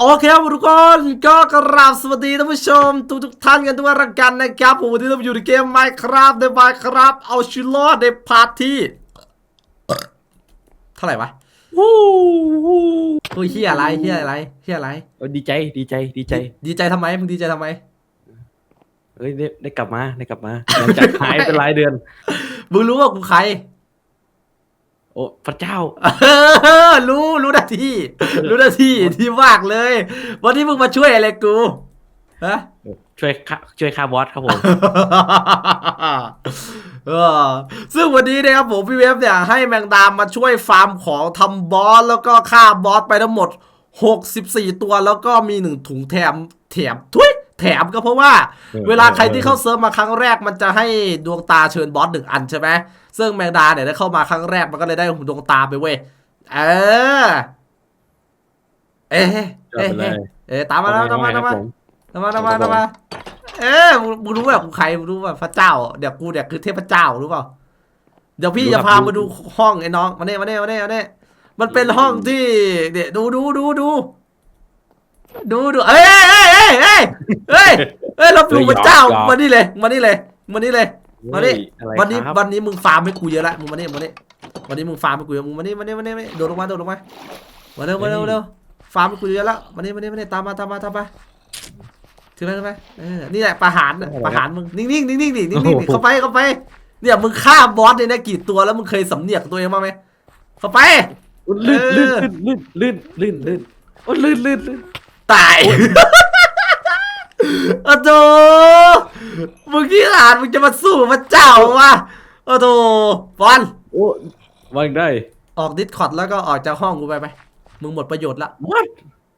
โอเคครับทุกคนก็กราบสวัสดีท่านผู้ชม ทุกทุกๆท่านกันทุกท่านกันนะครับผมวันนี้เราอยู่ในเกม Minecraft ใน Minecraft เอาชีวิตรอดในพาร์ทที่เท่าไหร่วะวู้วู้เฮ้ยเฮียอะไรเฮียอะไรเฮียอะไรเออดีใจดีใจดีใจ ดีใจทำไมมึงดีใจทำไมเอ้ยได้ได้กลับมาได้กลับมาหลังจากหายไปหลายเดือนมึงรู้ว่ากูใคร โอ้พระเจ้าเออรู้รู้หน้าที่ รู้หน้าที่ที่มากเลย วันนี้มึงมาช่วยอะไรกูฮะช่วยค่าช่วยค่าบอสครับผมเออซึ่งวันนี้นะครับผมพี่เวฟเนี่ยให้แมงดามมาช่วยฟาร์มของทำบอสแล้วก็ฆ่าบอสไปทั้งหมด 64 ตัวแล้วก็มีหนึ่งถุงแถมแถมทุย แถมก็เพราะว่าเออเวลาใครที่เข้าเซิร์ฟมาครั้งแรกมันจะให้ดวงตาเชิญบอสหนึ่งอันใช่ไหมซึ่งแมงดาเนี่ยได้เข้ามาครั้งแรกมันก็เลยได้ดวงตาไปเว้ยเออ เอ๊ะจอดเอ๊ะไปเลยเอ๊ะตามมาแล้วตามมาตามมาครับผทำไมาทำไมาทำไมาเอ๊ะมึงมึงรู้แบบกูใครมึงรู้แบบพระเจ้าเดี๋ยวกูเนี่ยคือเทพเจ้ารู้เปล่าเดี๋ยวพี่จะพามาดูห้องไอ้น้องมาเน่มาเน่มาเน่มาเน่มันเป็นห้องที่เดี๋ยวดูดูดูดู ดูดูเอ้ยเอ้ยเอ้ยเอ้ยเอ้ยเอ้ยเราปลูกพระเจ้ามานี่เลยมานี่เลยมานี่เลยมานี่เฮ้ยอะไรวันนี้ครับวันนี้มึงฟาร์มให้กูเยอะละมึงมานี่มานี่วันนี้มึงฟาร์มให้กูเยอะมึงมานี่มานี่มานี่มานี่โดดลงมาโดดลงมามาเร็วมาเร็วมาเร็วฟาร์มให้กูเยอะแล้วมานี่มานี่มานี่ตามมาตามมาตามมาถือไปถือไปเออนี่แหละประหารน่ะประหารมึงนิ่งๆนิ่งๆนิ่งๆดินิ่งๆดิเข้าไปเข้าไป เนี่ยมึงฆ่าบอสเนี่ยนะกี่ตัวแล้วมึงเคยสำเนียกตัวเองบ้างไหมเข้าไปอุ๊ยลื่นเอลื่อนลื่นลื่นลื่นลื่นโอ้ยลื่นลื่นลื่น ตายโอ้โหมึงที่หลานมึงจะมาสู้กับพระเจ้าวะโอ้โหบอลโอ้วางได้ออกดิสคอร์ดแล้วก็ออกจากห้องกูไปไปมึงหมดประโยชน์ละวัด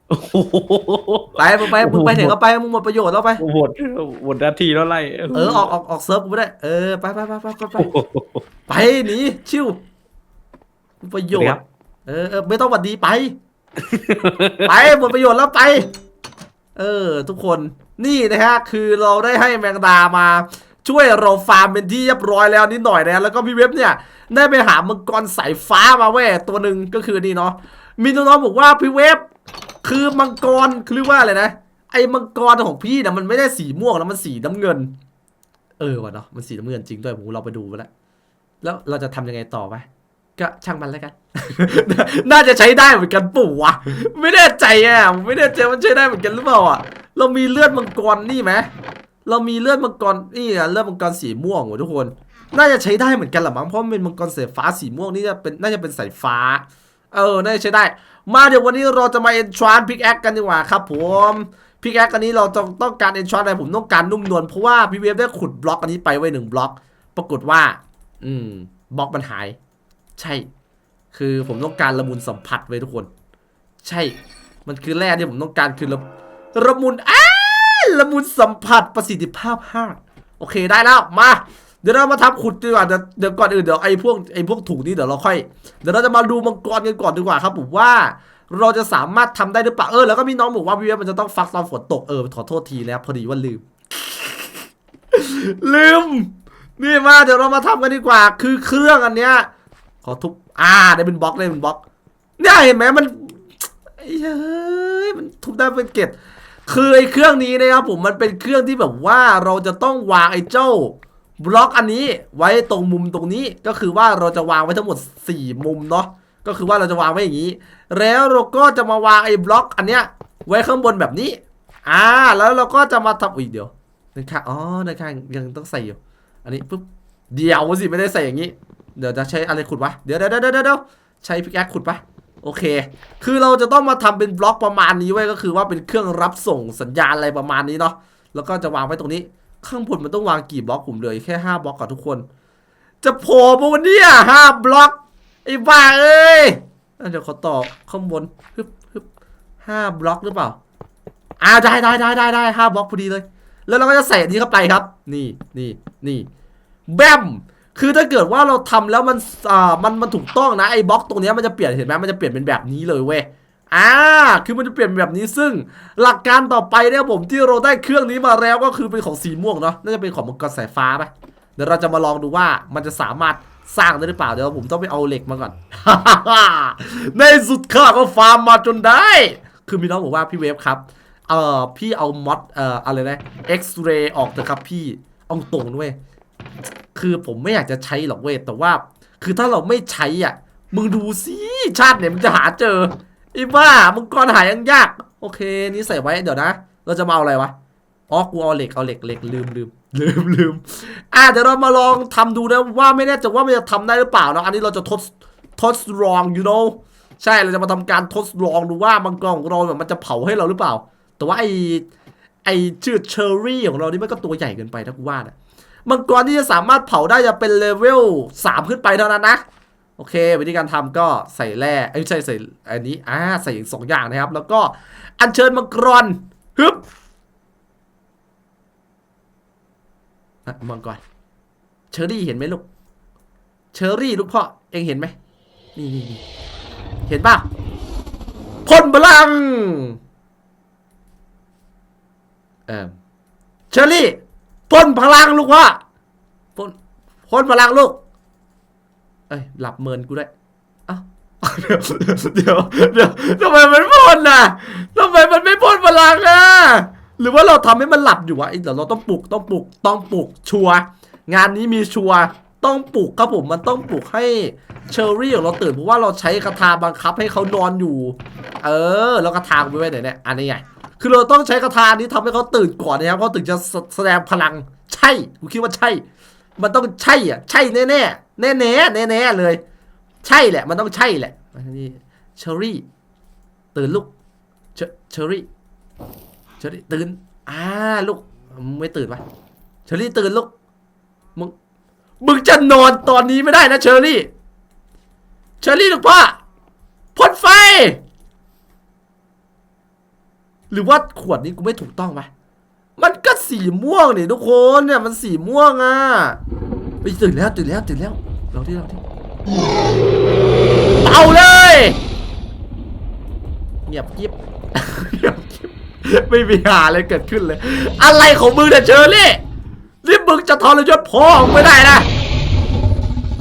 โอ้โหไปมึงไปมึงไปไหนก็ไปมึงหมดประโยชน์แล้วไปหมดหมดนาทีแล้วไล่เออออกออกออกเซิร์ฟกูไม่ได้เออไปไปไปไปไปไปโอ้โหไปหนีชิวประโยชสวัสดีครัน์บเออเออไม่ต้องหวัดดีไป ไปหมดประโยชน์แล้วไป เออ ทุกคนนี่นะฮะคือเราได้ให้แมงดามาช่วยเราฟาร์มเป็นที่เรียบร้อยแล้วนิดหน่อยนะแล้วก็พี่เว็บเนี่ย ได้ไปหามังกรสายฟ้ามาเว้ยตัวหนึ่งก็คือนี่เนาะมีน้องๆบอกว่าพี่เว็บคือมังกรคือเรียกว่าอะไรนะ ไอ้มังกรของพี่เนี่ยมันไม่ได้สีม่วงแล้วมันสีน้ำเงิน เออวะเนาะมันสีน้ำเงินจริงด้วยผมเราไปดูมาแล้วแล้วเราจะทำยังไงต่อไป ก็ช่างมันแล้วกัน น่าจะใช้ได้เหมือนกันปู่วะ ไม่แน่ใจอะไม่แน่ใจมันใช้ได้เหมือนกันหรือเปล่าอะ เรามีเลือดมังกรนี่ไหมเรามีเลือดมังกรนี่อะเลือดมังกรสีม่วงว่ะทุกคน น่าจะใช้ได้เหมือนกันหละมั้ง เพราะมันเป็นมังกรสายฟ้าสีม่วงนี่จะเป็นน่าจะเป็นสายฟ้า เออ น่าจะใช้ได้ มาเดี๋ยววันนี้เราจะมาเอนทรานพิกแอคกันดีกว่าครับผมพิกแอคอันนี้เราจะต้องการเอนทรานอะไรผมต้องการนุ่มนวลเพราะว่าพี่เวฟได้ขุดบล็อกอันนี้ไปไว้หนึ่งบล็อก ปรากฏว่า อืมบล็อกมันหาย ใช่ คือผมต้องการละมุนสัมผัสไว้ทุกคน ใช่ มันคือแร่ที่ผมต้องการคือละละมุนอ้าละมุนสัมผัสประสิทธิภาพห้าโอเคได้แล้วมาเดี๋ยวเรามาทำขุดดีกว่าเดี๋ยวก่อนอื่นเดี๋ยวไอ้พวกไอ้พวกถุงนี้เดี๋ยวเราค่อยเดี๋ยวเราจะมาดูมังกรกันก่อนดีกว่าครับผมว่าเราจะสามารถทำได้หรือเปล่าเออแล้วก็มีน้องบอกว่าพี่เวมันจะต้องฟักตอนฝนตกเออขอโทษทีนะครับพอดีว่าลืม ลืม นี่มาเดี๋ยวเรามาทำกันดีกว่า คือเครื่องอันเนี้ย ขอทุบ อ่า ได้เป็นบล็อกได้เป็นบล็อก เนี่ยเห็นไหมมันไอ้เฮ้ยมันทุบได้เป็นเกล็ดคือไอ้เครื่องนี้นะครับผมมันเป็นเครื่องที่แบบว่าเราจะต้องวางไอ้เจ้าบล็อกอันนี้ไว้ตรงมุมตรงนี้ก็คือว่าเราจะวางไว้ทั้งหมด 4 มุมเนาะก็คือว่าเราจะวางไว้อย่างนี้ แล้วเราก็จะมาวางไอ้บล็อกอันเนี้ยไว้ข้างบนแบบนี้ อ่า แล้วเราก็จะมาทำอุ้ยเดี๋ยวนั่นค่ะอ๋อนั่นค่ะยังต้องใส่อยู่ อันนี้ปุ๊บเดี๋ยวสิไม่ได้ใส่อย่างนี้ เดี๋ยวจะใช้อะไรขุดวะ เดี๋ยวเดี๋ยวเดี๋ยวเดี๋ยวใช้พิกแอคขุดปะโอเค คือเราจะต้องมาทำเป็นบล็อกประมาณนี้ไว้ก็คือว่าเป็นเครื่องรับส่งสัญญาณอะไรประมาณนี้เนาะ แล้วก็จะวางไว้ตรงนี้ ข้างบนมันต้องวางกี่บล็อกผมเหลือแค่ห้าบล็อกกับทุกคน จะโผล่มาวันนี้ยห้าบล็อกไอ้บ้าเอ้ยเดี๋ยวขอต่อข้างบนฮึบฮึบห้าบล็อกหรือเปล่าอ่าได้ได้ได้ได้ได้ห้าบล็อกพอดีเลย แล้วเราก็จะใส่อันนี้เข้าไปครับ นี่นี่นี่แบม คือถ้าเกิดว่าเราทำแล้วมันอ่ามันมันถูกต้องนะไอ้บล็อกตรงนี้มันจะเปลี่ยนเห็นไหมมันจะเปลี่ยนเป็นแบบนี้เลยเว้ยอ่าคือมันจะเปลี่ยนเป็นแบบนี้ซึ่งหลักการต่อไปเนี่ยผมที่เราได้เครื่องนี้มาแล้วก็คือเป็นของสีม่วงเนาะน่าจะเป็นของมังกรสายฟ้าไปเดี๋ยวเราจะมาลองดูว่ามันจะสามารถสร้างได้หรือเปล่าเดี๋ยวผมต้องไปเอาเหล็กมาก่อน ในสุดข้าก็ฟาร์มมาจนได้ คือมีน้องบอกว่าพี่เวฟครับเอ่อพี่เอามอดเอ่ออะไรนะเอ็กซ์เรย์ออกเถอะครับพี่เอาตรงด้วย คือผมไม่อยากจะใช้หรอกเว้ยแต่ว่า คือถ้าเราไม่ใช้อะ มึงดูสิชาติเนี่ยมึงจะหาเจอไอ้บ้ามึงกรหายังยาก โอเค นี่ใส่ไว้เดี๋ยวนะ เราจะมาเอาอะไรวะอ๋อกูเอาเหล็กเอาเหล็กเหล็กลืมลืมลืมลืมอะเดี๋ยวเรามาลองทำดูนะว่าไม่แน่ใจว่ามันจะทำได้หรือเปล่านะอันนี้เราจะทดทดลอง you know ใช่เราจะมาทำการทดลองดูว่ามังกรของเราเนี่ยมันจะเผาให้เราหรือเปล่า แต่ว่าไอไอชื่อเชอร์รี่ของเรานี่มันก็ตัวใหญ่เกินไปนะกูว่านะ มังกรที่จะสามารถเผาได้จะเป็นเลเวลสามขึ้นไปเท่านั้นนะ โอเค วิธีการทำก็ใส่แร่ไอ้ยไม่ใช่ใส่อันนี้อ่าใส่อีกสองอย่างนะครับ แล้วก็อัญเชิญมังกรฮึบมังกรเชอรี่เห็นไหมลูก เชอรี่ลูกพ่อเองเห็นไหมนี่นี่นี่เห็นป่ะพ่นพลัง เออเชอรี่ พ่นพลังลูกพ่อพ่นพ่นพลังลูก เอ้ยหลับเมินกูได้เอ้าเดี๋ยวเดี๋ยวเดี๋ยวทำไมมันพ่นน่ะทำไมมันไม่พ่นพลังอะหรือว่าเราทำให้มันหลับอยู่วะเดี๋ยวเราต้องปลุกต้องปลุกต้องปลุกชัวงานนี้มีชัวต้องปลุกครับผมมันต้องปลุกให้เชอรี่ของเราตื่นเพราะว่าเราใช้คาถาบังคับให้เขานอนอยู่ เออ แล้วคาถาไปไว้ไหนเนี่ยอันนี้ไง คือเราต้องใช้คาถานี้ทำให้เขาตื่นก่อนนะครับเขาถึงจะแสแสดงพลัง ใช่กูคิดว่าใช่ มันต้องใช่อะ ใช่แน่แน่แน่แน่แน่แน่ๆเลย ใช่แหละ มันต้องใช่แหละนนี้เชอรี่ ตื่นลูก เชอรี่ เชอรี่ตื่น อ่าลูก ไม่ตื่นปะเชอรี่ตื่นลูก มึง มึงจะนอนตอนนี้ไม่ได้นะเชอรี่ เชอรี่ลูกพ่อพ่นไฟ หรือว่าขวดนี้กูไม่ถูกต้องปะมันก็สีม่วงนี่ทุกคนเนี่ยมันสีม่วงอะไปตื่นแล้วตื่นแล้วตื่นแล้วเราที่เราที่เอาเลยเงียบกิ๊บเงียบกิ๊บไม่มีหาอะไรเกิดขึ้นเลย อะไรของมึงเนี่ยเชอรี่นี่มึงจะทรยศพ่อมึงไม่ได้นะ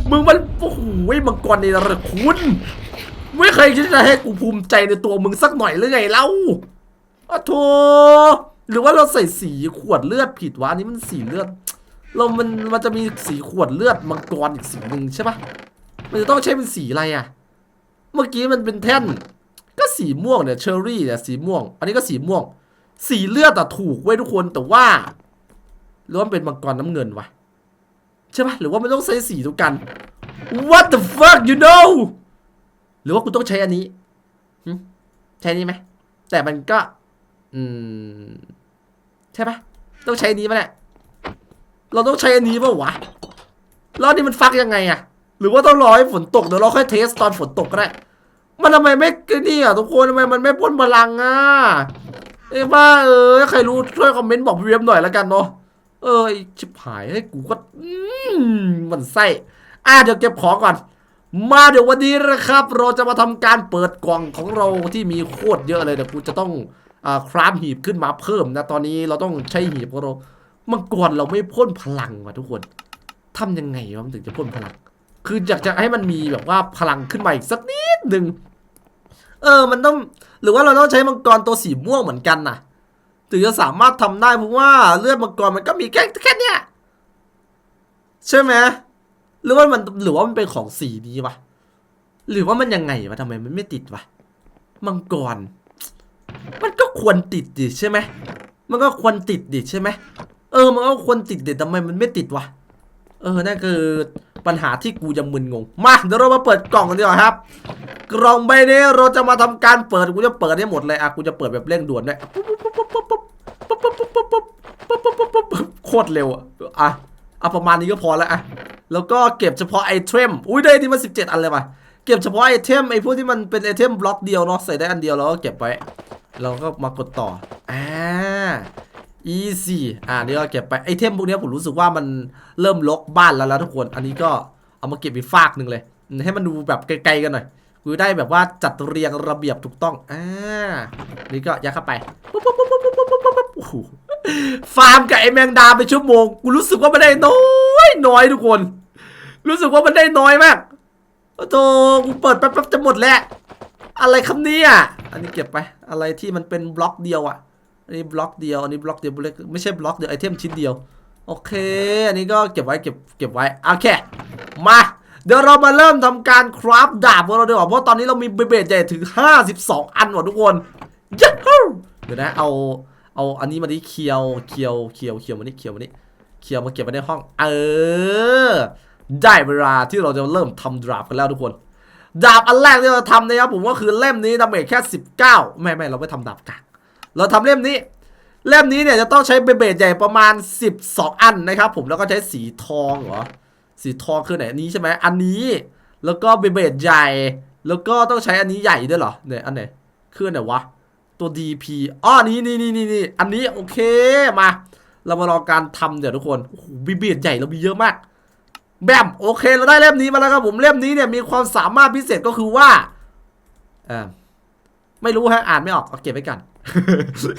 มึงมันโอ้โหมังกรในระคุณ ไม่เคยคิดจะให้กูภูมิใจในตัวมึงสักหน่อยหรือไงเล่า อะโธหรือว่าเราใส่สีขวดเลือดผิดวะอันนี้มันสีเลือด เรา มันมันจะมีสีขวดเลือดมังกรอีกสีหนึ่งใช่ปะมันจะต้องใช้เป็นสีอะไรอะเมื่อกี้มันเป็นแท่น ก็สีม่วงเนี่ยเชอร์รี่เนี่ยสีม่วง อันนี้ก็สีม่วง สีเลือดอะถูกไว้ยทุกคนแต่ว่าหรือว่ามันเป็นมังกรน้ำเงินวะใช่ปะหรือว่ามันต้องใช้สีทุกกัน What the fuck you know หรือว่ากูต้องใช้อันนี้ใช้นี้ไหมแต่มันก็ อืม ใช่ปะต้องใช้อันนี้ปะเนี่ยเราต้องใช้อันนี้ปะวะแล้อันนี้มันฟักยังไงอะหรือว่าต้องรอให้ฝนตกเดี๋ยวเราค่อยเทสตอนฝนตกก็ได้มันทำไมไม่นี่อะทุกคนทำไมมันไม่พ่นพลังอะเอ้บ้าเออใครรู้ช่วยคอมเมนต์บอกพี่เวฟหน่อยแล้วกันเนาะเอ้ชิบหายให้กูก็มันไส้อะเดี๋ยวเก็บของก่อน มาเดี๋ยววันนี้นะครับ เราจะมาทำการเปิดกล่องของเราที่มีโคตรเยอะเลยเดี๋ยวกูจะต้อง คราฟหีบขึ้นมาเพิ่มนะ ตอนนี้เราต้องใช้หีบของเรามังกรเราไม่พ่นพลังว่ะทุกคนทำยังไงวะมันถึงจะพ่นพลัง คืออยากจะให้มันมีแบบว่าพลังขึ้นมาอีกสักนิดหนึ่งเออ มันต้อง หรือว่าเราต้องใช้มังกรตัวสีม่วงเหมือนกันนะถึงจะสามารถทำได้เพราะว่าเลือดมังกรมันก็มีแค่แค่เนี้ยใช่ไหมหรือว่ามันหรือว่ามันเป็นของสีนี้วะหรือว่ามันยังไงวะทำไมมันไม่ติดวะมังกร มันก็ควรติดดิใช่ไหม มันก็ควรติดดิใช่ไหม เออ มันก็ควรติดดิทำไมมันไม่ติดวะ เออ นั่นคือปัญหาที่กูยังมึนงง มาเดี๋ยวเรามาเปิดกล่องกันดีกว่าครับ กล่องใบนี้เราจะมาทำการเปิด กูจะเปิดให้หมดเลยอะ กูจะเปิดแบบเร่งด่วนด้วยโคตรเร็วอะ อะเอาประมาณนี้ก็พอแล้วอะ แล้วก็เก็บเฉพาะไอเทม อุ้ยได้ที่มาสิบเจ็ดอันเลยว่ะ เก็บเฉพาะไอเทมไอพวกที่มันเป็นไอเทมบล็อกเดียวเนาะ ใส่ได้อันเดียวแล้วก็เก็บไว้ เราก็มากดต่อ อ่า easy อ่านี่ก็เก็บไป ไอเทมพวกนี้ผมรู้สึกว่ามันเริ่มลกบ้านแล้วแล้วทุกคน อันนี้ก็เอามาเก็บอีกฟากหนึ่งเลย ให้มันดูแบบไกลๆกันหน่อยกูได้แบบว่าจัดเรียงระเบียบถูกต้อง อ่า นี่ก็ยัดเข้าไปปุ๊บปุ๊บปุ๊บปุ๊บปุ๊บปุ๊บปุ๊บปุ๊บฟาร์มกับไอแมงดาไปชั่วโมง กูรู้สึกว่ามันได้น้อยน้อยทุกคน รู้สึกว่ามันได้น้อยมากโอ้โธกูเปิดแป๊บๆจะหมดแล้ว อะไรคำนี้อะอันนี้เก็บไปอะไรที่มันเป็นบล็อกเดียวอะอันนี้บล็อกเดียวอันนี้บล็อกเดียวบล็อกไม่ใช่บล็อกเดียวไอเทมชิ้นเดียวโอเค อันนี้ก็เก็บไว้เก็บเก็บไว้โอเคมาเดี๋ยวเรามาเริ่มทำการคราฟดาบของเราดีกว่าเพราะตอนนี้เรามีเบเบดใหญ่ถึง 52 อันว่ะทุกคนยัฮูเดี๋ยวนะเอาเอาอันนี้มาดิเคียวเคียวเคียวเคียวมานี่เคียวมานี่เคียวมาเก็บไว้ในห้อง เออ ได้เวลาที่เราจะเริ่มทำดาบกันแล้วทุกคน ดาบอันแรกที่เราทำนะครับผมก็คือเล่มนี้ดาเมจแค่ 19 ไม่ไม่เราไม่ทำดาบกลางเราทำเล่มนี้ เล่มนี้เนี่ยจะต้องใช้เบเบดใหญ่ประมาณ 12 อันนะครับผมแล้วก็ใช้สีทองเหรอสีทองคือไหนนี้ใช่ไหมอันนี้ แล้วก็เบเบดใหญ่ แล้วก็ต้องใช้อันนี้ใหญ่ด้วยเหรอเนี่ยอันไหนคือไหนวะตัว DP อ๋อนี่นี่นี่นี่นี่อันนี้โอเคมา เรามาลองการทำเดี๋ยวทุกคนโอ้โหเบเบดใหญ่เรามีเยอะมาก แบมโอเคเราได้เล่มนี้มาแล้วครับผมเล่มนี้เนี่ยมีความสามารถพิเศษก็คือว่าอ่าไม่รู้ฮะอ่านไม่ออกเอาเก็บไว้กัน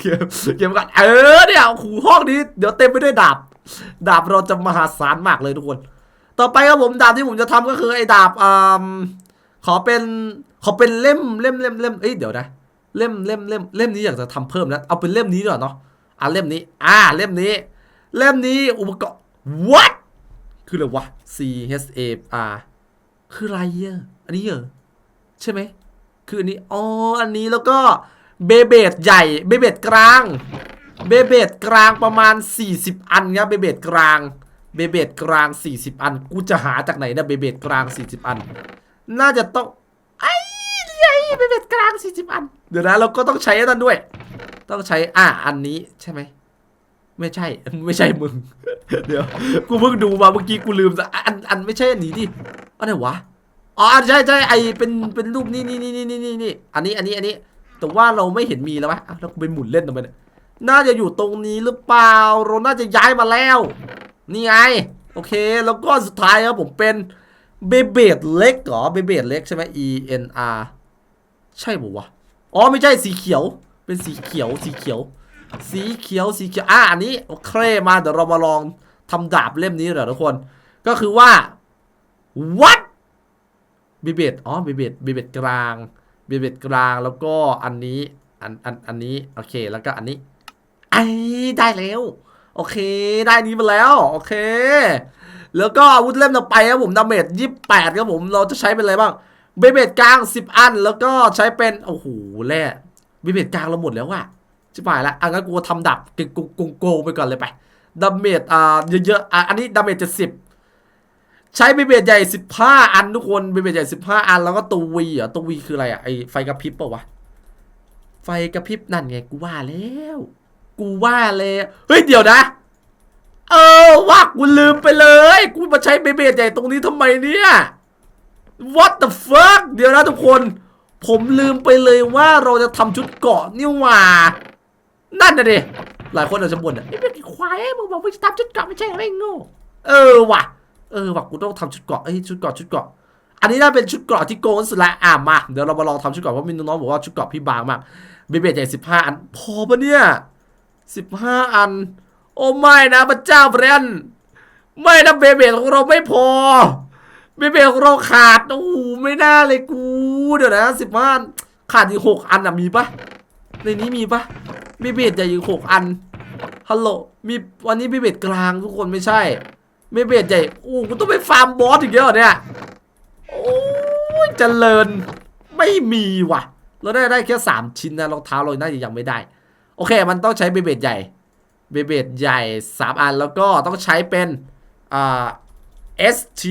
เก็บเก็บไว้ก่อนเออเนี่ยโอ้โหห้องนี้เดี๋ยวเต็มไปด้วยดาบ ดาบเราจะมหาศาลมากเลยทุกคน ต่อไปครับผมดาบที่ผมจะทำก็คือไอ้ดาบอ่าขอเป็นขอเป็นเล่มเล่มเล่มเล่มเอ้ยเดี๋ยวนะเล่มเล่มเล่มเล่มนี้อยากจะทำเพิ่มนะเอาเป็นเล่มนี้ดีกว่าเนาะอะเล่มนี้ อ่าเล่มนี้ เล่มนี้อุปกรณ์ what คืออะไรวะ C H A R คืออะไรอะอันนี้เหรอใช่ไหม คืออันนี้ อ๋อ อันนี้แล้วก็เบเบดใหญ่เบเบดกลางเบเบดกลางประมาณ 40 อันครับเบเบดกลางเบเบดกลาง 40 อัน กูจะหาจากไหนนะเบเบดกลาง 40 อัน น่าจะต้องไอ้นี่เบเบดกลาง 40 อัน เดี๋ยวนะเราก็ต้องใช้อันนั้นด้วย ต้องใช้อะอันนี้ใช่ไหมไม่ใช่ไม่ใช่มึง เดี๋ยวกูเพิ่งดูมาเมื่อกี้กูลืมซะอันอันไม่ใช่อันนี้ดิอันไหนวะอ๋อใช่ใช่ไอเป็นเป็นรูปนี่นี่นี่นี่นี่นี่นี่อันนี้อันนี้อันนี้ แต่ว่าเราไม่เห็นมีแล้ววะอะแล้วกูไปหมุนเล่นทำไมเนี่ยน่าจะอยู่ตรงนี้หรือเปล่าเราน่าจะย้ายมาแล้ว นี่ไงโอเค แล้วก็สุดท้ายครับผมเป็นเบเบดเล็กเหรอเบเบดเล็กใช่ไหม E N R ใช่ปะวะอ๋อไม่ใช่สีเขียว เป็นสีเขียวสีเขียว สีเขียวสีเขียวอะอันนี้โอเคมาเดี๋ยวเรามาลองทำดาบเล่มนี้เดี๋ยวทุกคน ก็คือว่า what เบเบดอ๋อเบเบดเบเบดกลางเบเบดกลางแล้วก็อันนี้อันอันอันนี้โอเคแล้วก็อันนี้ไอ้ได้แล้ว โอเค ได้นี้มาแล้ว โอเค แล้วก็อาวุธเล่มต่อไปครับผมดาเมจยี่แปดครับผมเราจะใช้เป็นอะไรบ้างเบเบดกลางสิบอัน แล้วก็ใช้เป็นโอ้โหแร่เบเบดกลางเราหมดแล้วว่ะ ชิบหายละอันงั้นกูทำดับกงกงโกงไปก่อนเลยไปดาเมจอ่าเยอะๆอะอันนี้ดาเมจจะสิบใช้เบเบดใหญ่15อันทุกคนเบเบดใหญ่15อันแล้วก็ตัววีอะตัววีคืออะไรอะไอไฟกระพริบเปล่าวะไฟกระพริบนั่นไงกูว่าแล้ว กูว่าเลยเฮ้ยเดี๋ยวนะ เออว่ากูลืมไปเลย กูมาใช้เบเบดใหญ่ตรงนี้ทำไมเนี่ย what the fuck เดี๋ยวนะทุกคน ผมลืมไปเลยว่าเราจะทำชุดเกาะนี่หว่า นั่นน่ะดิหลายคนอาจจะบ่นอะไอ้เป็นควายมึงบอกว่าจะทำชุดเกราะไม่ใช่เหรอไอ้โง่เออว่ะ เออว่ะกูต้องทำชุดเกราะเอ้ยชุดเกราะชุดเกราะอันนี้น่าเป็นชุดเกราะที่โกงที่สุดละอะมา เดี๋ยวเรามาลองทำชุดเกราะเพราะมีน้องๆบอกว่าชุดเกราะพี่บางมากเบเบดใหญ่สิบห้าอัน พอปะเนี่ยสิบห้าอัน โอ้ไม่นะพระเจ้าแบรนด์ไม่นะเบเบดของเราไม่พอ เบเบดของเราขาด โอ้โหไม่น่าเลยกู เดี๋ยวนะสิบห้าขาดอีกหกอันอะมีปะในนี้มีปะ เบเบดใหญ่อีกหกอันฮัลโหลมีวันนี้เบเบ็ดกลางทุกคนไม่ใช่ไม่เบียดใหญ่โอ้กูต้องไปฟาร์มบอสอีกเยอะเนี่ยโอ้ยเจริญไม่มีว่ะ เราได้ได้แค่สามชิ้นนะรองเท้าเราน่าจะยังไม่ได้ โอเค มันต้องใช้เบเบดใหญ่เบเบดใหญ่สามอันแล้วก็ต้องใช้เป็นอ่า S T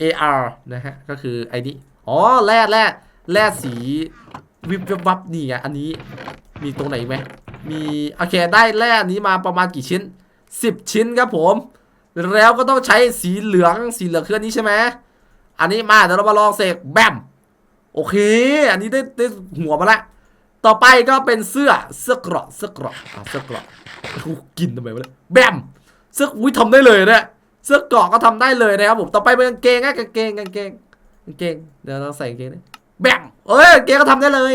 A R นะฮะ ก็คือไอ้นี้ อ๋อ แร่แร่แร่สีวิบวิบวับนี่ไงอันนี้ มีตรงไหนอีกไหมมีโอเคได้แร่นี้มาประมาณกี่ชิ้น 10 ชิ้นครับผม แล้วก็ต้องใช้สีเหลืองสีเหลืองคืออันนี้ใช่ไหมอันนี้มาเดี๋ยวเรามาลองเสกแบมโอเค อันนี้ได้ได้หัวมาละต่อไปก็เป็นเสื้อเสื้อเกราะเสื้อเกราะอะเสื้อเกราะกูกินทำไมวะเนี่ยแบมเสื้ออุ้ยทำได้เลยเนี่ยเสื้อเกราะก็ทำได้เลยนะครับผมต่อไปเป็นกางเกงนะกางเกงกางเกงกางเกงเดี๋ยวเราใส่กางเกงนะแบมเอ้ยกางเกงก็ทำได้เลย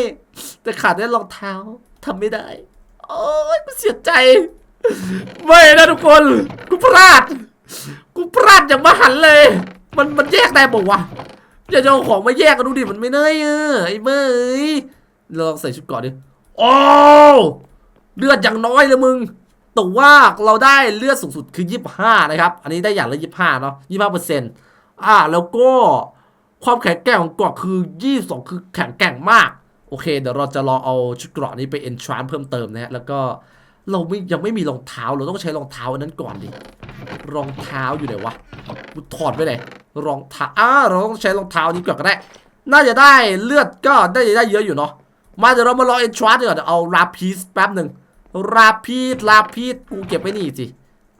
แต่ขาดได้รองเท้า ทำไม่ได้ โอ้ยกูเสียใจ ไม่นะทุกคน กูพลาด กูพลาดอย่างมหันเลย มันมันแยกได้บอกวะอย่าจะเอาของมาแยกกันดูดิ มันไม่ได้เออไอ้เมยเราลองใส่ชุดกราะดิ โอ้เลือดอย่างน้อยเลยมึงแต่ว่าเราได้เลือดสูงสุดคือ 25 นะครับ อันนี้ได้อย่างละ25 เนาะ25เปอร์เซ็นต์อ่า แล้วก็ความแข็งแกร่งของเกราะคือ 22 คือแข็งแกร่งมาก โอเค เดี๋ยวเราจะลองเอาชุดเกราะนี้ไปเอนทรานเพิ่มเติมนะฮะ แล้วก็เราไม่ยังไม่มีรองเท้า เราต้องใช้รองเท้าอันนั้นก่อนดิ รองเท้าอยู่ไหนวะถอดไปไหน รองเท้าอ่าเราต้องใช้รองเท้านี้ก่อนก็ได้ น่าจะได้เลือดก็ได้ได้เยอะอยู่เนาะ มาเดี๋ยวเรามาลองเอนทรานก่อนเดี๋ยวเอาราพีสแป๊บหนึ่งราพีสราพีสกูเก็บไว้นี่สิ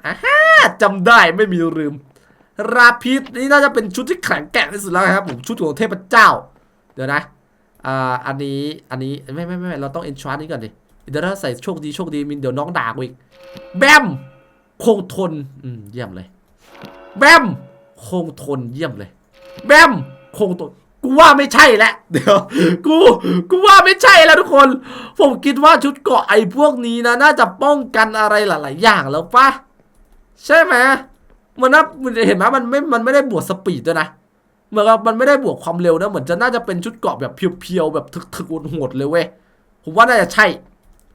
อ่าฮะจำได้ไม่มีลืม ราพีสนี่น่าจะเป็นชุดที่แข็งแกร่งที่สุดแล้วครับผมชุดของเทพเจ้า เดี๋ยวนะ อ่าอันนี้อันนี้ไม่ไม่ไม่ไม่เราต้องเอนทรานนี้ก่อนดิเดี๋ยวถ้าใส่โชคดีโชคดีมินเดี๋ยวน้องด่ากูอีกแบมคงทนอืมเยี่ยมเลย แบมคงทนเยี่ยมเลย แบมคงทนกูว่าไม่ใช่แล้วเดี๋ยวกู กูว่าไม่ใช่แล้วทุกคน ผมคิดว่าชุดเกาะไอ้พวกนี้นะ น่าจะป้องกันอะไรหลาย ๆ อย่างแล้วปะใช่ไหมมันนะมันเห็นไหมมันไม่ มันไม่ได้บวกสปีดด้วยนะ เหมือนกับมันไม่ได้บวกความเร็วนะเหมือนจะน่าจะเป็นชุดเกราะแบบเพียวๆแบบถึกๆโหดเลยเว้ยผมว่าน่าจะใช่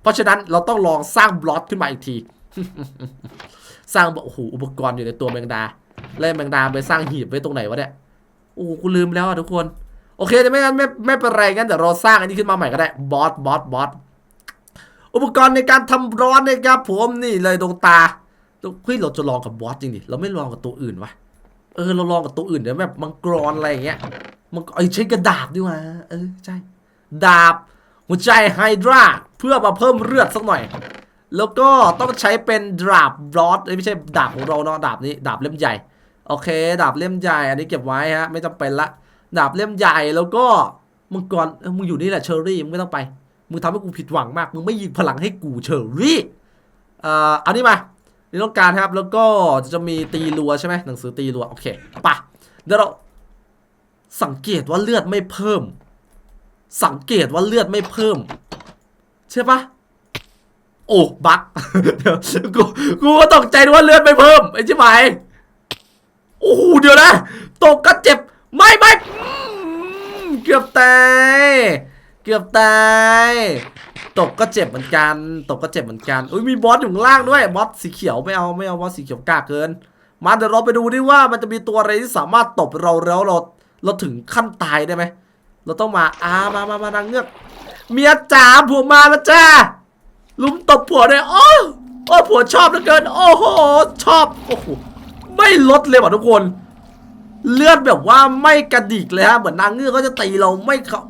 เพราะฉะนั้นเราต้องลองสร้างบล็อตขึ้นมาอีกที สร้างโอ้โหอุปกรณ์อยู่ในตัวแมงดาแล้วแมงดาไปสร้างหีบไว้ตรงไหนวะเนี่ยโอ้กูลืมแล้วอะทุกคน โอเคแต่ไม่งั้นไม่ไม่เป็นไรงั้นเดี๋ยวเราสร้างอันนี้ขึ้นมาใหม่ก็ได้บอสบอสบอสอุปกรณ์ในการทำร้อนนะครับผมนี่เลยดวงตาเฮ้ยเราจะลองกับบอสจริงดิเราไม่ลองกับตัวอื่นวะ เออเราลองกับตัวอื่นเดี๋ยวแบบมังกรอะไรอย่างเงี้ยมันไอ้ยใช้กระดาบดีกว่าเออใช่ดาบ หัวใจไฮดราเพื่อมาเพิ่มเลือดสักหน่อย แล้วก็ต้องใช้เป็นดาบบลอสไม่ใช่ดาบของเราเนาะดาบนี้ดาบเล่มใหญ่โอเค ดาบเล่มใหญ่อันนี้เก็บไว้ฮะไม่จำเป็นละดาบเล่มใหญ่แล้วก็มังกรเออมึงอยู่นี่แหละเชอรี่มึงไม่ต้องไปมึงทำให้กูผิดหวังมากมึงไม่ยิงพลังให้กูเชอรี่เอ่อเอานี่มา นี่ต้องการครับ แล้วก็จะมีตีรัวใช่ไหมหนังสือตีรัว โอเคปะเดี๋ยวเราสังเกตว่าเลือดไม่เพิ่ม สังเกตว่าเลือดไม่เพิ่ม ใช่ปะโอ้บักเดี๋ยวกูกูก็ตกใจว่าเลือดไม่เพิ่มไอ้ชิบหายโอ้โหเดี๋ยวนะตกก็เจ็บไม่ไม่เกือบตายเกือบตาย ตกก็เจ็บเหมือนกัน ตกก็เจ็บเหมือนกัน อุ้ยมีบอสอยู่ข้างล่างด้วย บอสสีเขียวไม่เอาไม่เอาบอสสีเขียวกล้าเกิน มาเดี๋ยวเราไปดูดิว่ามันจะมีตัวอะไรที่สามารถตบเราแล้วเราเราถึงขั้นตายได้ไหม เราต้องมาอามามา มานางเงือก เมียจ๋าผัวมาแล้วจ้า ลุมตบผัวเลยโอ้โอ้ผัวชอบเหลือเกิน โอ้โห ชอบ โอ้โห ไม่ลดเลยว่ะทุกคน เลือดแบบว่าไม่กระดิกเลยฮะ เหมือนนางเงือกเขาจะตีเราไม่เขา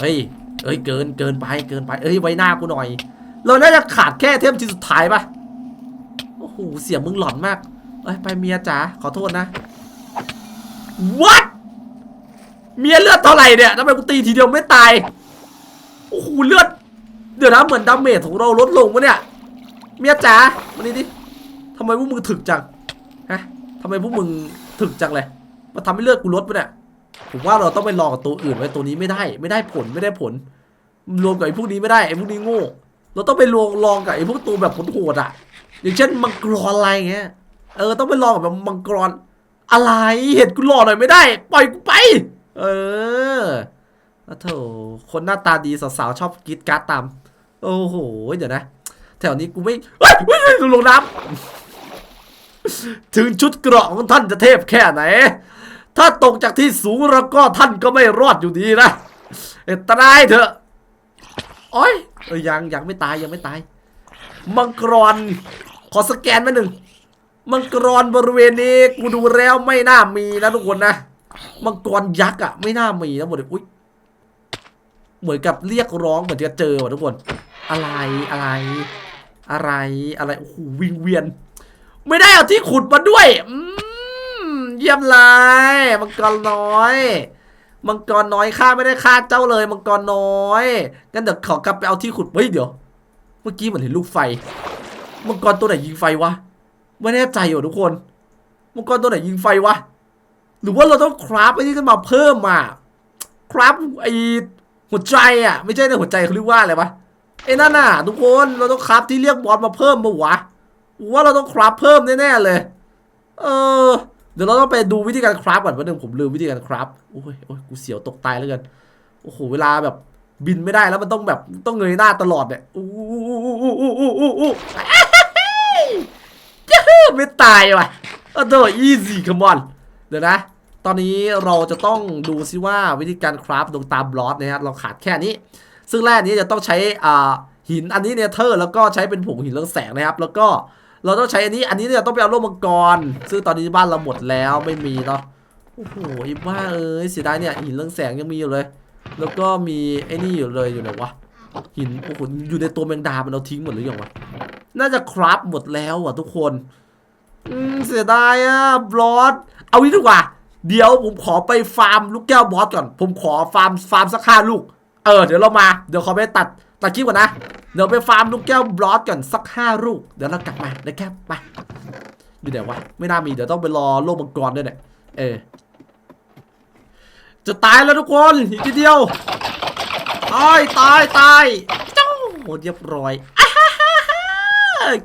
เฮ้ย เฮ้ยเกินเกินไปเกินไป เอ้ยไว้หน้ากูหน่อย เราน่าจะขาดแค่เทมทีสุดท้ายปะโอ้โหเสียงมึงหลอนมากเอ้ยไปเมียจ๋าขอโทษนะ what เมียเลือดเท่าไหร่เนี่ยทำไมกูตีทีเดียวไม่ตายโอ้โหเลือดเดี๋ยวนะเหมือนดาเมจของเราลดลงวะเนี่ย เมียจ๋ามานี่ดิทำไมพวกมึงถึกจังฮะทำไมพวกมึงถึกจังเลยมาทำให้เลือดกูลดปะเนี่ย ผมว่าเราต้องไปลองกับตัวอื่นไว้ตัวนี้ไม่ได้ ไม่ได้ผลไม่ได้ผล รวมกับไอ้พวกนี้ไม่ได้ไอ้พวกนี้โง่ เราต้องไปลองลองกับไอ้พวกตัวแบบโหดๆอะ อย่างเช่นมังกรอะไรเงี้ย เออต้องไปลองกับแบบมังกรอะไรเห็นกูหล่อหน่อยไม่ได้ ปล่อยกูไป เออแล้โถคนหน้าตาดีสาวๆชอบกีดการ์ดตาม โอ้โหเดี๋ยวนะ แถวนี้กูไม่เฮ้ยเฮ้ยเฮ้ยลงน้ำถึงชุดเกราะของท่านจะเทพแค่ไหน ถ้าตกจากที่สูงแล้วก็ท่านก็ไม่รอดอยู่ดีนะเอ็ตายเถอะโอ้ยยังยังไม่ตายยังไม่ตาย มังกร ขอสแกนมาหนึ่ง มังกรบริเวณนี้กูดูแล้วไม่น่ามีนะทุกคนนะ มังกรยักษ์อะไม่น่ามีนะหมดเลยอุ้ยเหมือนกับเรียกร้องเหมือนจะเจอว่ะทุกคน อะไรอะไร อะไรอะไรโอ้โหวิงเวียน ไม่ได้เอาที่ขุดมาด้วยอืม ยี่ยมเลยมังกรน้อย มังกรน้อยข้าไม่ได้ฆ่าเจ้าเลยมังกรน้อยงั้นเดี๋ยวขอกลับไปเอาที่ขุดเฮ้ยเดี๋ยว เมื่อกี้เหมือนเห็นลูกไฟ มังกรตัวไหนยิงไฟวะไม่แน่ใจว่ทุกคน มังกรตัวไหนยิงไฟวะหรือว่าเราต้องคราฟไอ้นี่ขึ้นมาเพิ่มมาคราฟไอ้หัวใจอะ ไม่ใช่ในหัวใจเขาเรียกว่าอะไรวะไอ้นั่นน่ะ ทุกคนเราต้องคราฟที่เรียกบอสมาเพิ่มมาวะว่าเราต้องคราฟเพิ่มแน่ๆเลย เออ เดี๋ยวเราต้องไปดูวิธีการคราฟก่อนวันหนึ่งผมลืมวิธีการคราฟโอ้ยโอ้ยกูเสียวตกตายแล้วกันโอ้โหเวลาแบบบินไม่ได้แล้วมันต้องแบบต้องเงยหน้าตลอดเนี่ยอู้อู้อู้อู้อู้อู้อู้ยูฮูไม่ตายว่ะโอ้โหอีซี่คัมอนเดี๋ยวนะ ตอนนี้เราจะต้องดูซิว่าวิธีการคราฟดวงตาบลอสนะครับเราขาดแค่นี้ ซึ่งแร่นี้จะต้องใช้อ่าหินอันนี้เนเธอร์ แล้วก็ใช้เป็นผงหินเรืองแสงนะครับ แล้วก็ เราต้องใช้อันนี้ อันนี้เนี่ยต้องไปเอาโลกมังกร ซึ่งตอนนี้บ้านเราหมดแล้วไม่มีเนาะ โอ้โหไอ้บ้าเอ้ยเสียดายเนี่ยหินเรื่องแสงยังมีอยู่เลย แล้วก็มีไอ้นี่อยู่เลยอยู่ไหนวะ หินโอ้โหอยู่ในตัวแมงดา มันเอาทิ้งหมดหรือยังวะ น่าจะคราฟหมดแล้วอะทุกคน อืมเสียดายอะบลอสเอางี้ดีกว่า เดี๋ยวผมขอไปฟาร์มลูกแก้วบอสก่อน ผมขอฟาร์มฟาร์มสักห้าลูก เออเดี๋ยวเรามา เดี๋ยวขอไปตัด ตัดคลิปก่อนนะ เดี๋ยวไปฟาร์มลูกแก้วบลอสก่อนสักห้าลูก เดี๋ยวเรากลับมานะครับไปอยู่ไหนวะ ไม่น่ามี เดี๋ยวต้องไปรอโลกมังกรด้วยเนี่ย เออ จะตายแล้วทุกคน อีกทีเดียว ตาย ตาย ตายเจ้าเรียบร้อย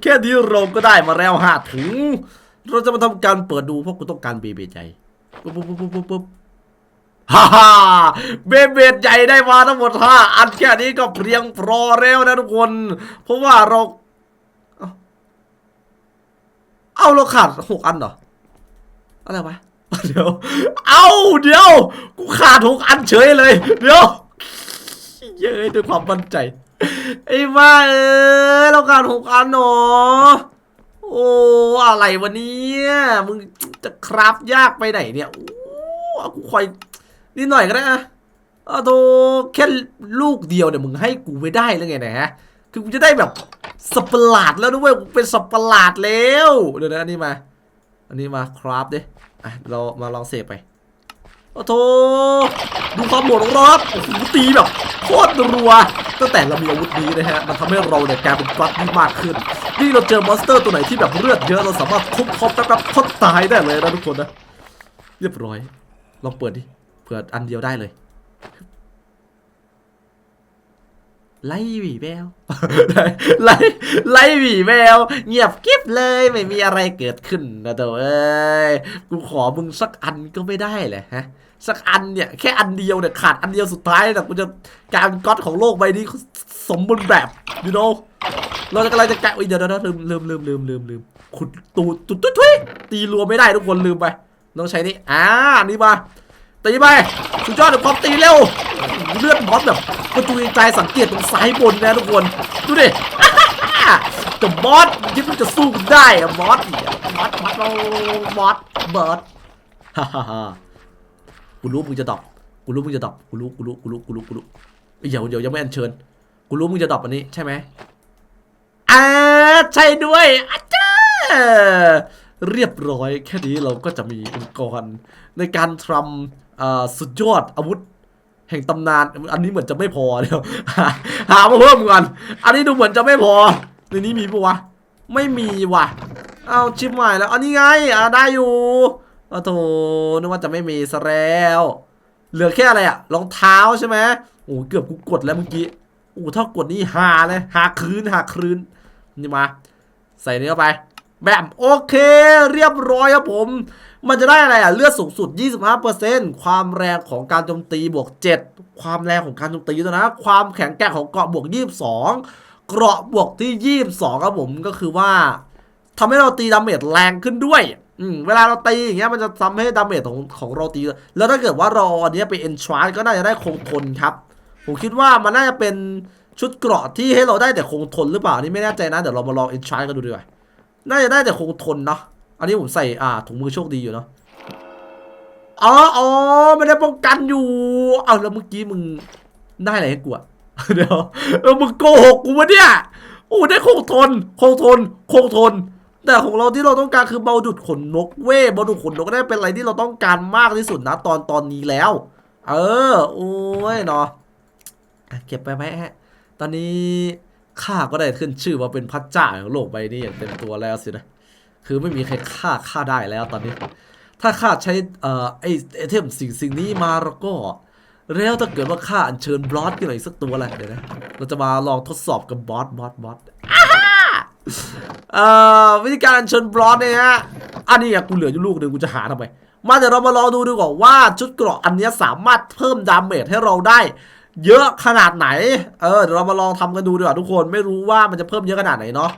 แค่นี้เราก็ได้มาแล้วห้าถุง เราจะมาทำการเปิดดูเพราะกูต้องการเบเบใจปุ๊บปุ๊บปุ๊บปุ๊บปุ๊บ ฮ่าฮ่าเบเบดใจได้มาทั้งหมดห้าอันแค่นี้ก็เพียงพอแล้วนะทุกคน เพราะว่าเรา เอาเราขาดหกอันเหรอ อะไรวะ เดี๋ยว เอาเดี๋ยว กูขาดหกอันเฉยเลย เดี๋ยว เย้ยด้วยความมั่นใจ ไอ้บ้าเอ้ยเราขาดหกอันหนอโอ้อะไรวะเนี่ย มึงจะคราฟยากไปไหนเนี่ย โอ้กูคอย นิดหน่อยก็ได้อะเอาโธแค่ลูกเดียวเนี่ยมึงให้กูไม่ได้แล้วไงนะฮะคือกูจะได้แบบสับประหลาดแล้วด้วยกูเป็นสับประหลาดแล้วเดี๋ยวนะอันนี้มา อันนี้มาคราฟดิอะเรามาลองเสพไปโอ้โถดูความโหดของเราครับโอ้โหตีแบบโคตรรัวตั้งแต่เรามีอาวุธนี้นะฮะมันทำให้เราเนี่ยกลายเป็นกรัดมากขึ้นนี่เราเจอมอนสเตอร์ตัวไหนที่แบบเลือดเยอะเราสามารถทุบเขาแป๊บๆเขาตายได้เลยนะทุกคนนะเรียบร้อย ลองเปิดดิ ผื่ออันเดียวได้เลย ไล่หวีแววไล่ไล่หวีแววเงียบกิ๊บเลยไม่มีอะไรเกิดขึ้นนะเตัวเอ้ยกูขอมึงสักอันก็ไม่ได้เลยฮะ สักอันเนี่ยแค่อันเดียวเนี่ยขาดอันเดียวสุดท้ายแต่กูจะการก๊อตของโลกใบนี้สมบูรณ์แบบ you know เราจะกำลังจะแกะอุ๊ยเดี๋ยวเดี๋ยวเดี๋ยวลืมลืมลืมลืมลืมลืมขุดตูดตุดตุ้ยทุยตีรัวไม่ได้ทุกคนลืมไปต้องใช้นี่อ่านี่มา ตีไปสุดยอดเลยความตีเร็วเลือดบอสแบบกระจุยใจสังเกตตรงซ้ายบนนะทุกคนดูดิแต่บอสที่มันจะสู้กันได้อะบอสเนี่ยบอสบอสบอสบอสฮ่าฮ่าฮ่ากูรู้มึงจะดอปกูรู้มึงจะดอปกูรู้กูรู้กูรู้กูรู้กูรู้เดี๋ยวเดี๋ยวยังไม่อัญเชิญกูรู้มึงจะดอปอันนี้ใช่ไหมอ่าใช่ด้วยอาจารย์เรียบร้อยแค่นี้เราก็จะมีอุปกรในการทำอ่า สุดยอดอาวุธแห่งตำนาน อันนี้เหมือนจะไม่พอเดี๋ยวหามาเพิ่มก่อนอันนี้ดูเหมือนจะไม่พอในนี้มีปะวะ ไม่มีว่ะ เอาชิปใหม่แล้วอันนี้ไงอ่าได้อยู่โอ้โถนึกว่าจะไม่มีซะแล้ว เหลือแค่อะไรอะรองเท้าใช่ไหมโอ้เกือบกูกดแล้วเมื่อกี้โอ้ถ้ากดนี่หาเลยหาคืนหาคืนนี่มา ใส่นี้เข้าไป แบบโอเค เรียบร้อยครับผม มันจะได้อะไรอะ เลือดสูงสุด 25%ความแรงของการโจมตีบวก 7 ความแรงของการโจมตีนะ ความแข็งแกร่งของเกราะบวก 22 เกราะบวกที่ 22 ครับผมก็คือว่าทำให้เราตีดาเมจแรงขึ้นด้วยอืมเวลาเราตีอย่างเงี้ยมันจะทำให้ดาเมจของของเราตี แล้วถ้าเกิดว่าเราอันนี้ไปเอนทรานก็น่าจะได้คงทนครับ ผมคิดว่ามันน่าจะเป็นชุดเกราะที่ให้เราได้แต่คงทนหรือเปล่านนี่ไม่แน่ใจนะ เดี๋ยวเรามาลองเอนทรานกันดูดีกว่า น่าจะได้แต่คงทนเนาะอันนี้ผมใส่อ่าถุงมือโชคดีอยู่เนาะอ๋ออ๋อไม่ได้ป้องกันอยู่ เอาแล้วเมื่อกี้มึงได้อะไรให้กูอะเดี๋ยวเออมึงโกหกกูวะเนี่ยโอ้ได้คงทน คงทน คงทน แต่ของเราที่เราต้องการคือเบาดุดขนนกเว้เบาดุดขนนกได้เป็นอะไรที่เราต้องการมากที่สุดนะตอนตอนนี้แล้ว เออ โอ้ยเนาะอะเก็บไปไหมฮะ ตอนนี้ ข้าก็ได้ขึ้นชื่อว่าเป็นพระเจ้าของโลกใบนี้อย่างเต็มตัวแล้วสินะ คือไม่มีใครฆ่าข้าได้แล้วตอนนี้ ถ้าข้าใช้เอ่อไอไอเทมสิ่งสิ่งนี้มาแล้วก็แล้วถ้าเกิดว่าข้าอัญเชิญบอสขึ้นมาอีกสักตัวแหละเดี๋ยวนะ เราจะมาลองทดสอบกับบอสบอสบอสอ่าฮะเอ่อวิธีการอัญเชิญบอสเนี่ยฮะอันนี้อะกูเหลืออยู่ลูกหนึ่งกูจะหาทำไมมาเดี๋ยวเรามาลองดูดีกว่าว่าชุดเกราะอันนี้สามารถเพิ่มดาเมจให้เราได้ เยอะขนาดไหน เออเดี๋ยวเรามาลองทำกันดูดีกว่าทุกคนไม่รู้ว่ามันจะเพิ่มเยอะขนาดไหนเนาะ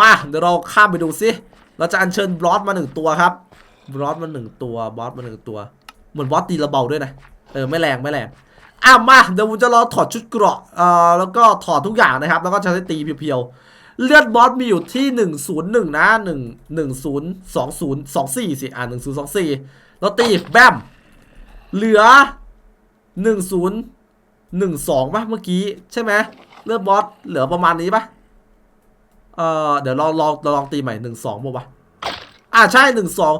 มาเดี๋ยวเราข้ามไปดูซิเราจะอัญเชิญบลอสมาหนึ่งตัวครับบลอสมาหนึ่งตัวบลอสมาหนึ่งตัว เหมือนบอสตีระเบาด้วยนะเออไม่แรงไม่แรงอะมาเดี๋ยวผมจะรอถอดชุดเกราะเอ่อแล้วก็ถอดทุกอย่างนะครับ แล้วก็จะใช้ตีเพียวๆเลือดบอสมีอยู่ที่ 101 นะ1 10 20 24สิอะ1024แล้วตีแบมเหลือ 10 12ป่ะเมื่อกี้ใช่ไหมเลือดบอสเหลือประมาณนี้ป่ะเอ่อเดี๋ยวเราลองเราลองตีใหม่12ป่งสองบ่ปะอ่าใช่หนึ่งสอง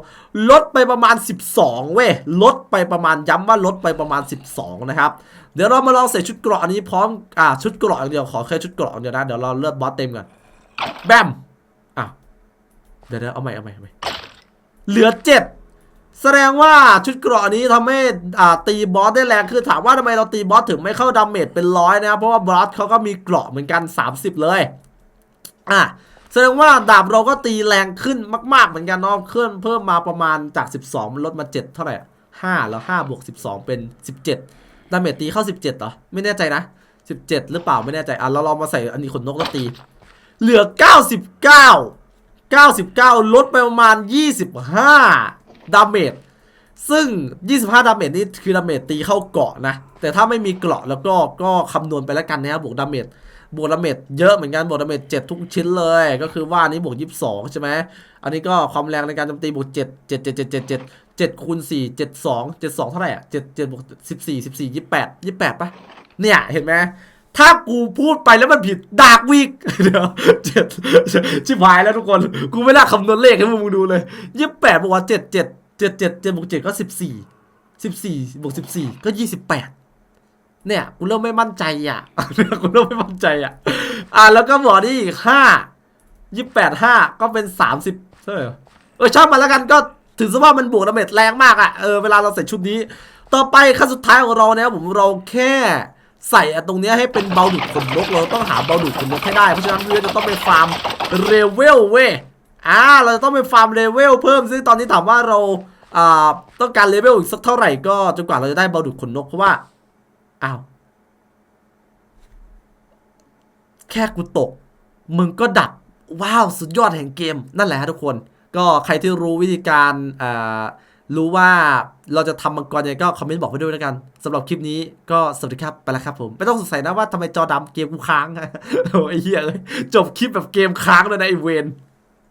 ลดไปประมาณ12เว้ยลดไปประมาณย้ำว่าลดไปประมาณ12นะครับเดี๋ยวเรามาลองใส่ชุดเกราะอันนี้พร้อมอ่าชุดเกราะอย่างเดียวขอแค่ชุดเกราะอย่างเดียวนะเดี๋ยวเราเลือดบอสเต็มกันแบมอะเดี๋ยวเดี๋ยวเอาใหม่เอาใหม่เอาใหม่เหลือ7 แสดงว่าชุดเกราะนี้ทำให้อ่าตีบอสได้แรงคือถามว่าทำไมเราตีบอสถึงไม่เข้าดาเมจเป็นร้อยนะครับเพราะว่าบอสเขาก็มีเกราะเหมือนกัน 30 เลยอะแสดงว่าดาบเราก็ตีแรงขึ้นมากๆเหมือนกันเนาะเคลื่อนเพิ่มมาประมาณจาก 12 ลดมา 7 เท่าไหร่5แล้ว5บวก12 เป็น 17 ดาเมจตีเข้า 17เหรอไม่แน่ใจนะ 17 หรือเปล่าไม่แน่ใจอะเราลองมาใส่อันนี้ขนนกแล้วตี เหลือ 99 99 ลดไปประมาณ 25 ดาเมจซึ่ง 25 ดาเมจนี่คือดาเมจตีเข้าเกาะนะ แต่ถ้าไม่มีเกราะแล้วก็ก็คำนวณไปแล้วกันนะครับบวกดาเมจบวกดาเมจเยอะเหมือนกันบวกดาเมจ7ทุกชิ้นเลย ก็คือว่าอันนี้บวก 22 ใช่ไหมอันนี้ก็ความแรงในการโจมตีบวก 7 7 7 7 7 7 7คูณ4 72 72 เท่าไหร่อะ7 7บวก14 14 28 28ป่ะเนี่ยเห็นไหม ถ้ากูพูดไปแล้วมันผิดดากวิกเดี๋ยวเจ็ดชิบหายแล้วทุกคน กูไม่น่าคำนวณเลขให้มึงดูเลยยี่แปดบวกเจ็ดเจ็ดเจ็ดเจ็ดเจ็ดบวกเจ็ดก็สิบสี่สิบสี่บวกสิบสี่ก็ยี่สิบแปดเนี่ยกูเริ่มไม่มั่นใจอะกูเริ่มไม่มั่นใจอะ อะแล้วก็บอกนี่อีกห้ายี่แปดห้าก็เป็นสามสิบใช่ไหมเออชอบมาแล้วกันก็ถือซะว่ามันบวกดาเมจแรงมากอะเออเวลาเราใส่ชุดนี้ ต่อไปขั้นสุดท้ายของเราเนี่ยผมเราแค่ ใส่ตรงนี้ให้เป็นเบาดูดขนนกเราต้องหาเบาดูดขนนกให้ได้ เพราะฉะนั้นเราจะต้องไปฟาร์มเรเวลเว้ยอ่าเราจะต้องไปฟาร์มเรเวลเพิ่มซึ่งตอนนี้ถามว่าเราอ่าต้องการเลเวลอีกสักเท่าไหร่ก็จนกว่าเราจะได้เบาดูดขนนกเพราะว่าอ้าวแค่กูตก มึงก็ดับว้าว สุดยอดแห่งเกมนั่นแหละฮะทุกคน ก็ใครที่รู้วิธีการอ่า รู้ว่าเราจะทำมังกรยังไงก็คอมเมนต์บอกไปด้วยแล้วกันสำหรับคลิปนี้ก็สวัสดีครับไปแล้วครับผมไม่ต้องสงสัยนะว่าทำไมจอดำเกมกูค้างโอ้ยไอ้เหี้ยเลยจบคลิปแบบเกมค้างเลยนะไอเวน